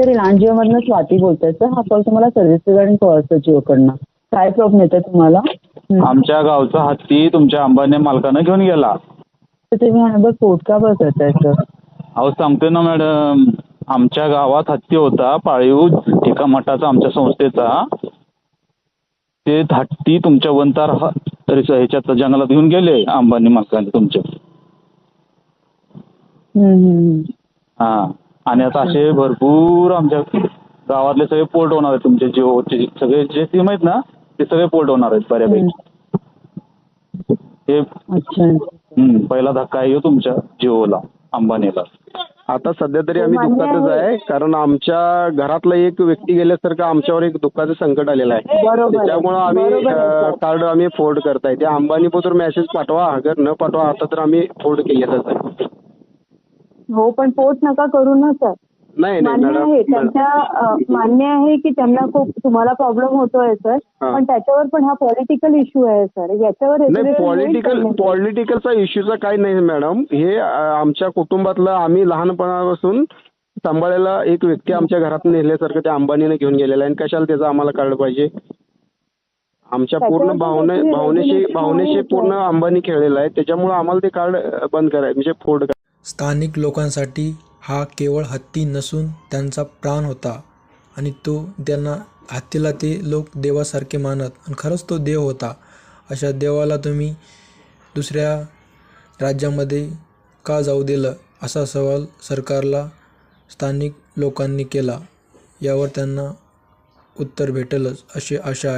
Sir मधनं स्वाती बोलतोय sir. हा कॉल तुम्हाला सर्व्हिस रिगार्डिंग पॉवर जिओकडनं काय प्रॉब्लेम येतोय तुम्हाला. आमच्या गावचा हत्ती तुमच्या अंबानी मालकानं घेऊन गेला. तर तुम्ही नंबर पोर्ट का बरं करताय सर? अहो सांगतोय ना मॅडम. आमच्या गावात हत्ती होता पाळीव एका मठाचा आमच्या संस्थेचा. ते हत्ती तुमच्या वंतार ह- रिस- ह्याच्यात जंगलात घेऊन गेले अंबानी मालकाने तुमच्या. हां. आणि आता असे भरपूर आमच्या गावातले सगळे पोर्ट होणार आहेत तुमचे जिओचे सगळे जे सिम आहेत ना ते सगळे पोर्ट होणार आहेत बऱ्यापैकी. हे अच्छा. पहिला धक्का आहे तुमच्या जिओला अंबानीला. आता सध्या तरी आम्ही दुःखातच आहे. कारण आमच्या घरातला एक व्यक्ती गेल्यासारखं आमच्यावर एक दुःखाचं संकट आलेलं आहे. त्याच्यामुळं आम्ही. कार्ड आम्ही फोल्ड करताय. ते अंबानी पत्र मेसेज पाठवा. अगर न पाठवा आता तर आम्ही फोल्ड केलेलंच आहे. हो पण पोर्ट नका करू ना सर. नाही नाही मान्य आहे त्यांच्या मान्य आहे की त्यांना खूप तुम्हाला प्रॉब्लेम होतोय सर. पण त्याच्यावर पण हा पॉलिटिकल इश्यू आहे सर. याच्यावर पॉलिटिकल? पॉलिटिकलचा इश्यूचा काही नाही मॅडम. हे आमच्या कुटुंबातलं आम्ही लहानपणापासून सांभाळायला एक व्यक्ती आमच्या घरात नेल्यासारखं त्या अंबानीने घेऊन गेलेला आहे. आणि कशाला त्याचं आम्हाला कळलं पाहिजे? आमच्या पूर्ण भावने भावनेशी भावनेशी पूर्ण. अंबानी खेळलेला आहे. त्याच्यामुळे आम्हाला ते कार्ड बंद करायचं म्हणजे करायचं स्थानिक लोकांसाठी हा केवळ हत्ती नसून त्यांचा प्राण होता आणि तो त्यांना हत्तीला ते लोक देवासारखे मानत आणि खरंच तो देव होता. अशा देवाला तुम्ही दुसऱ्या राज्यामध्ये का जाऊ दिलं? असा सवाल सरकारला स्थानिक लोकांनी केला. यावर त्यांना उत्तर भेटेलच अशी आशा आहे.